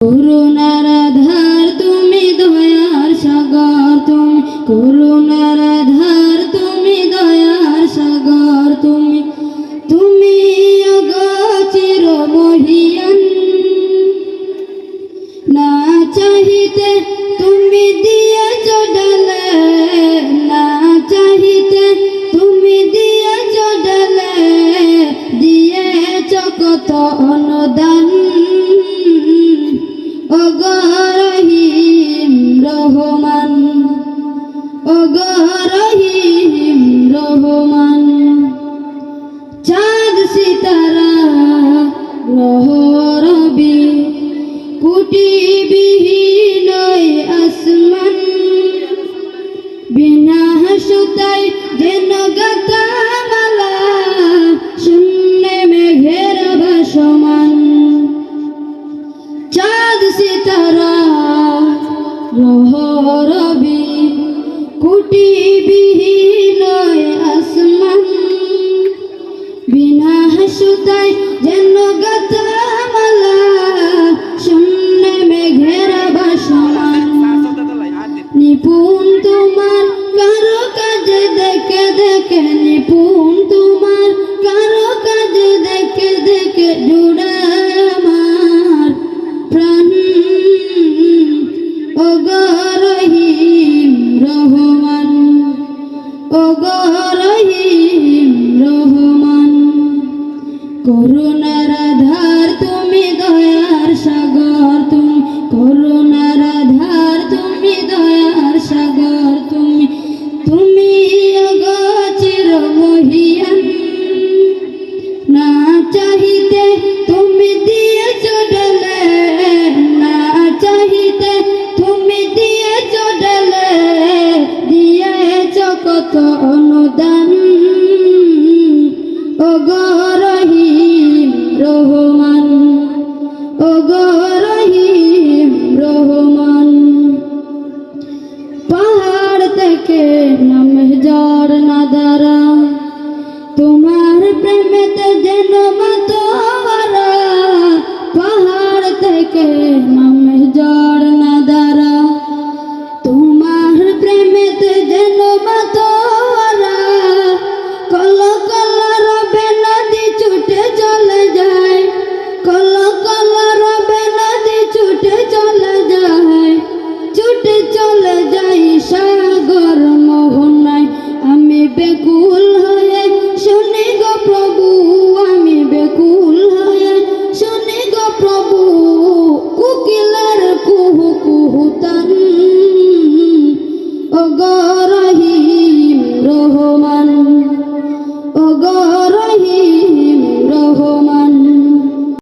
করুণার আধার তুমি দয়ার সাগর, তুমি করুণার আধার তুমি দয়ার সাগর, তুমি তুমি অগচির মহিয়ান না চাহিতে তুমি দিয়েছ ডালে, না চাহিতে তুমি দিয়েছ ডালে, দিয়েছ কত অনুদান অগরহিম রহমান। সিতারা গ্রহ অগরহিম রহমান অগরহিম রহমান করুণার কত অনুদান? ও গরহিম রহমান ও গরহিম রহমান। পাহাড় থেকে নামে ঝর্ণা দ্বারা, তোমার প্রেমেতে যেন মাতা